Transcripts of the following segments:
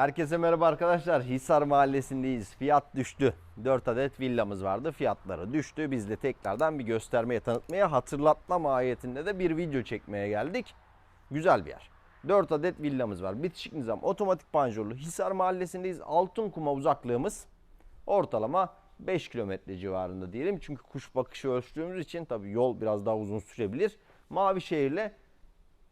Herkese merhaba arkadaşlar. Hisar Mahallesi'ndeyiz. Fiyat düştü. 4 adet villamız vardı. Fiyatları düştü. Biz de tekrardan bir göstermeye, tanıtmaya, hatırlatma mahiyetinde de bir video çekmeye geldik. Güzel bir yer. 4 adet villamız var. Bitişik nizam, otomatik panjurlu. Hisar Mahallesi'ndeyiz. Altınkum'a uzaklığımız ortalama 5 kilometre civarında diyelim. Çünkü kuş bakışı ölçtüğümüz için tabii yol biraz daha uzun sürebilir. Mavişehir'le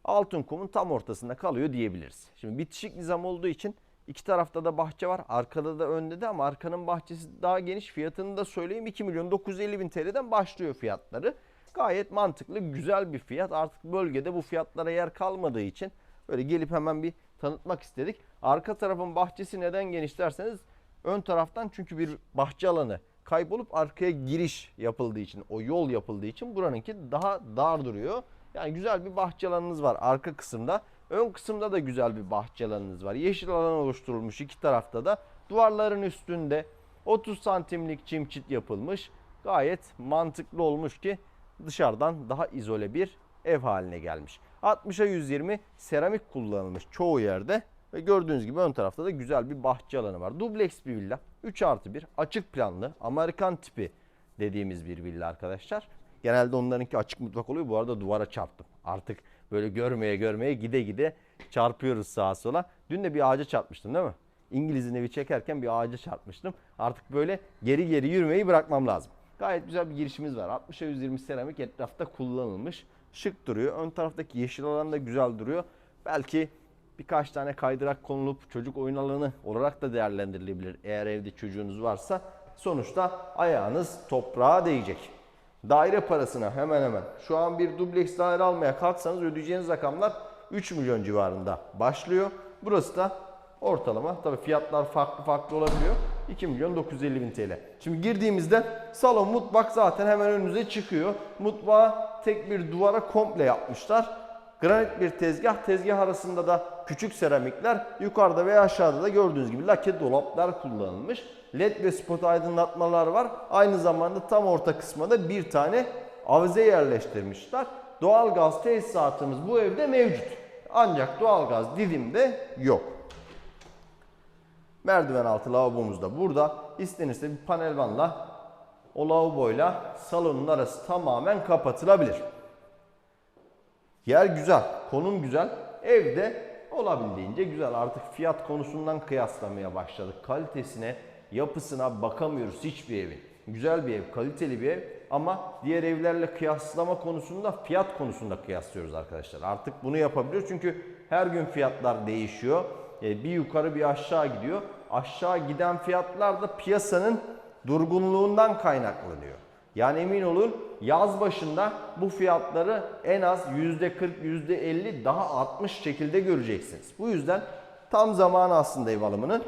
Altınkum'un tam ortasında kalıyor diyebiliriz. Şimdi bitişik nizam olduğu için iki tarafta da bahçe var. Arkada da önde de ama arkanın bahçesi daha geniş. Fiyatını da söyleyeyim 2 milyon 950 bin TL'den başlıyor fiyatları. Gayet mantıklı güzel bir fiyat. Artık bölgede bu fiyatlara yer kalmadığı için böyle gelip hemen bir tanıtmak istedik. Arka tarafın bahçesi neden geniş derseniz ön taraftan çünkü bir bahçe alanı kaybolup arkaya giriş yapıldığı için o yol yapıldığı için buranınki daha dar duruyor. Yani güzel bir bahçe alanınız var arka kısımda. Ön kısımda da güzel bir bahçe alanınız var. Yeşil alan oluşturulmuş iki tarafta da. Duvarların üstünde 30 santimlik çim çit yapılmış. Gayet mantıklı olmuş ki dışarıdan daha izole bir ev haline gelmiş. 60'a 120 seramik kullanılmış çoğu yerde. Ve gördüğünüz gibi ön tarafta da güzel bir bahçe alanı var. Dubleks bir villa. 3 artı 1 açık planlı Amerikan tipi dediğimiz bir villa arkadaşlar. Genelde onlarınki açık mutfak oluyor. Bu arada duvara çarptım. Artık böyle görmeye görmeye gide gide çarpıyoruz sağa sola. Dün de bir ağaca çarpmıştım değil mi? İngiliz'in evi çekerken bir ağaca çarpmıştım. Artık böyle geri geri yürümeyi bırakmam lazım. Gayet güzel bir girişimiz var. 60'a 120 seramik etrafta kullanılmış. Şık duruyor. Ön taraftaki yeşil alan da güzel duruyor. Belki birkaç tane kaydırak konulup çocuk oyun alanı olarak da değerlendirilebilir. Eğer evde çocuğunuz varsa sonuçta ayağınız toprağa değecek. Daire parasına hemen hemen şu an bir dubleks daire almaya kalksanız ödeyeceğiniz rakamlar 3 milyon civarında başlıyor. Burası da ortalama tabii fiyatlar farklı farklı olabiliyor. 2 milyon 950 bin TL. Şimdi girdiğimizde salon mutfak zaten hemen önünüze çıkıyor. Mutfağı tek bir duvara komple yapmışlar. Granit bir tezgah. Tezgah arasında da küçük seramikler. Yukarıda ve aşağıda da gördüğünüz gibi lake dolaplar kullanılmış. LED ve spot aydınlatmalar var. Aynı zamanda tam orta kısma da bir tane avize yerleştirmişler. Doğalgaz tesisatımız bu evde mevcut. Ancak doğalgaz Didim'de yok. Merdiven altı lavabomuz da burada. İstenirse bir panel vanla o lavaboyla salonun arası tamamen kapatılabilir. Yer güzel, konum güzel. Evde olabildiğince güzel. Artık fiyat konusundan kıyaslamaya başladık. Kalitesine, yapısına bakamıyoruz hiçbir evin. Güzel bir ev, kaliteli bir ev ama diğer evlerle kıyaslama konusunda fiyat konusunda kıyaslıyoruz arkadaşlar. Artık bunu yapabiliyoruz çünkü her gün fiyatlar değişiyor. E, Bir yukarı bir aşağı gidiyor. Aşağı giden fiyatlar da piyasanın durgunluğundan kaynaklanıyor. Yani emin olun yaz başında bu fiyatları en az %40, %50 daha artmış şekilde göreceksiniz. Bu yüzden tam zamanı aslında ev alımının.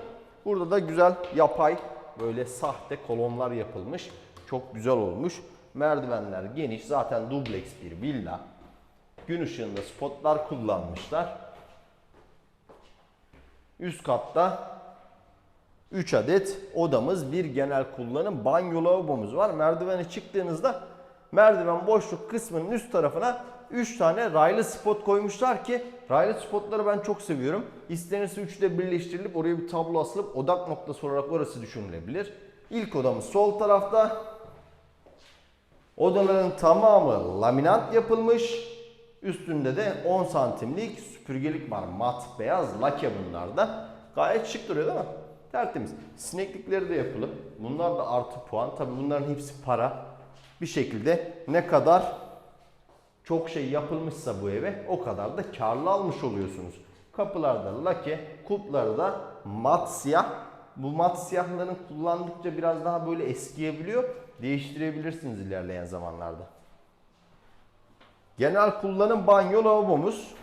Burada da güzel yapay böyle sahte kolonlar yapılmış. Çok güzel olmuş. Merdivenler geniş. Zaten dubleks bir villa. Gün ışığında spotlar kullanmışlar. Üst katta 3 adet odamız, bir genel kullanım banyo lavabomuz var. Merdivene çıktığınızda merdiven boşluk kısmının üst tarafına 3 tane raylı spot koymuşlar ki raylı spotları ben çok seviyorum. İstenirse 3 de birleştirilip oraya bir tablo asılıp odak noktası olarak orası düşünülebilir. İlk odamız sol tarafta. Odaların tamamı laminat yapılmış. Üstünde de 10 santimlik süpürgelik var. Mat beyaz lake bunlarda. Gayet şık duruyor değil mi? Tertemiz. Sineklikleri de yapılı. Bunlar da artı puan. Tabi bunların hepsi para. Bir şekilde ne kadar çok şey yapılmışsa bu eve o kadar da karlı almış oluyorsunuz. Kapılarda lake, kupları da mat siyah. Bu mat siyahların kullandıkça biraz daha böyle eskiyebiliyor. Değiştirebilirsiniz ilerleyen zamanlarda. Genel kullanım banyo lavabomuz.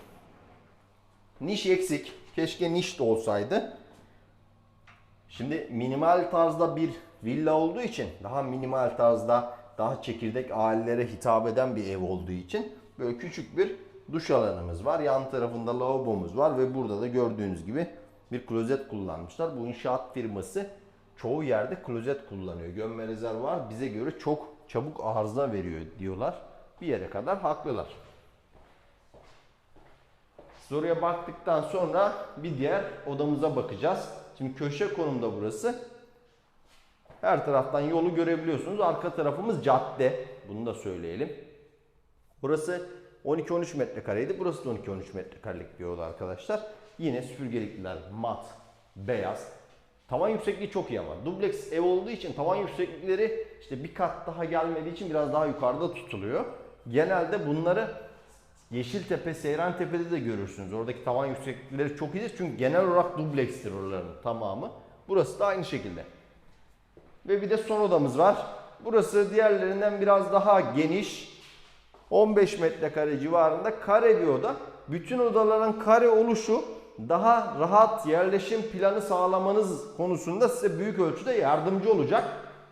Niş eksik. Keşke niş de olsaydı. Şimdi minimal tarzda bir villa olduğu için daha minimal tarzda daha çekirdek ailelere hitap eden bir ev olduğu için böyle küçük bir duş alanımız var. Yan tarafında lavabomuz var ve burada da gördüğünüz gibi bir klozet kullanmışlar. Bu inşaat firması çoğu yerde klozet kullanıyor. Gömme rezervuar bize göre çok çabuk arıza veriyor diyorlar. Bir yere kadar haklılar. Biz oraya baktıktan sonra bir diğer odamıza bakacağız. Şimdi köşe konumda burası. Her taraftan yolu görebiliyorsunuz. Arka tarafımız cadde. Bunu da söyleyelim. Burası 12-13 metrekareydi. Burası da 12-13 metrekarelik bir oda arkadaşlar. Yine süpürgelikler mat, beyaz. Tavan yüksekliği çok iyi ama. Dubleks ev olduğu için tavan yükseklikleri işte bir kat daha gelmediği için biraz daha yukarıda tutuluyor. Genelde bunları Yeşiltepe, Seyrantepe'de de görürsünüz. Oradaki tavan yükseklikleri çok iyidir. Çünkü genel olarak dublekstir oraların tamamı. Burası da aynı şekilde. Ve bir de son odamız var. Burası diğerlerinden biraz daha geniş. 15 metrekare civarında kare bir oda. Bütün odaların kare oluşu daha rahat yerleşim planı sağlamanız konusunda size büyük ölçüde yardımcı olacak.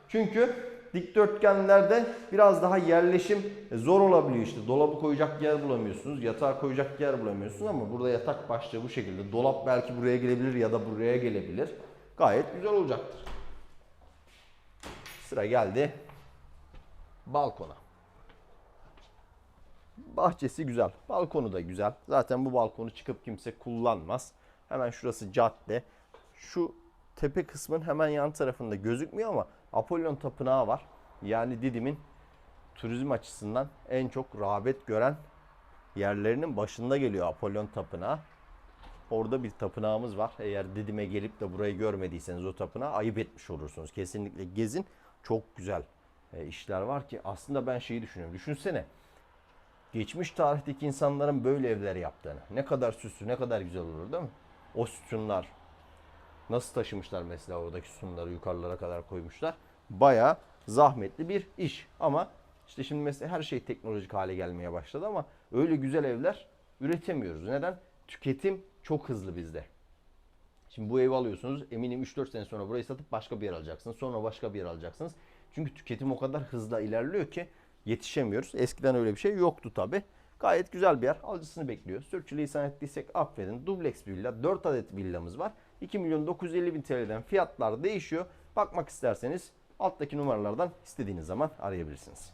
Çünkü dikdörtgenlerde biraz daha yerleşim zor olabiliyor işte. Dolabı koyacak yer bulamıyorsunuz, yatağı koyacak yer bulamıyorsunuz ama burada yatak başlığı bu şekilde. Dolap belki buraya gelebilir ya da buraya gelebilir. Gayet güzel olacaktır. Sıra geldi balkona. Bahçesi güzel. Balkonu da güzel. Zaten bu balkonu çıkıp kimse kullanmaz. Hemen şurası cadde. Şu tepe kısmın hemen yan tarafında gözükmüyor ama Apollon Tapınağı var. Yani Didim'in turizm açısından en çok rağbet gören yerlerinin başında geliyor Apollon Tapınağı. Orada bir tapınağımız var. Eğer Didim'e gelip de burayı görmediyseniz o tapınağı ayıp etmiş olursunuz. Kesinlikle gezin. Çok güzel e, işler var ki aslında ben şeyi düşünüyorum. Düşünsene geçmiş tarihteki insanların böyle evler yaptığını. Ne kadar süslü, ne kadar güzel olur değil mi? O sütunlar nasıl taşımışlar mesela oradaki sütunları yukarılara kadar koymuşlar. Bayağı zahmetli bir iş ama işte şimdi mesela her şey teknolojik hale gelmeye başladı ama öyle güzel evler üretemiyoruz. Neden? Tüketim çok hızlı bizde. Şimdi bu evi alıyorsunuz. Eminim 3-4 sene sonra burayı satıp başka bir yer alacaksınız. Sonra başka bir yer alacaksınız. Çünkü tüketim o kadar hızla ilerliyor ki yetişemiyoruz. Eskiden öyle bir şey yoktu tabi. Gayet güzel bir yer. Alıcısını bekliyor. Sürçülisan ettiysek affedin. Dubleks bir villa. 4 adet villamız var. 2 milyon 950 bin TL'den fiyatlar değişiyor. Bakmak isterseniz alttaki numaralardan istediğiniz zaman arayabilirsiniz.